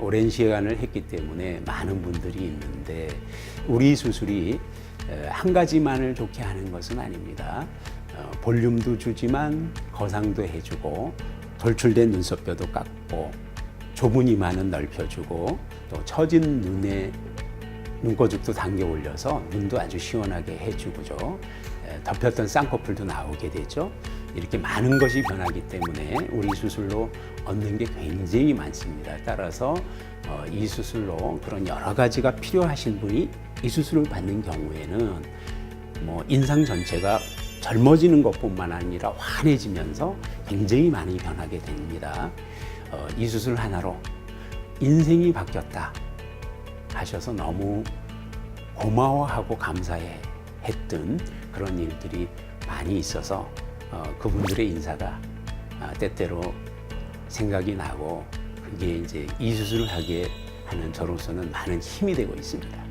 오랜 시간을 했기 때문에 많은 분들이 있는데 우리 수술이 에, 한 가지만을 좋게 하는 것은 아닙니다. 어, 볼륨도 주지만 거상도 해주고 돌출된 눈썹뼈도 깎고 좁은 이마는 넓혀주고 또 처진 눈에 눈꺼죽도 당겨 올려서 눈도 아주 시원하게 해주고죠. 에, 덮였던 쌍꺼풀도 나오게 되죠. 이렇게 많은 것이 변하기 때문에 우리 수술로 얻는 게 굉장히 많습니다. 따라서 어, 이 수술로 그런 여러 가지가 필요하신 분이 이 수술을 받는 경우에는 뭐 인상 전체가 젊어지는 것뿐만 아니라 환해지면서 굉장히 많이 변하게 됩니다. 어, 이 수술 하나로 인생이 바뀌었다 하셔서 너무 고마워하고 감사해 했던 그런 일들이 많이 있어서 어, 그분들의 인사가 아, 때때로 생각이 나고 그게 이제 이 수술을 하게 하는 저로서는 많은 힘이 되고 있습니다.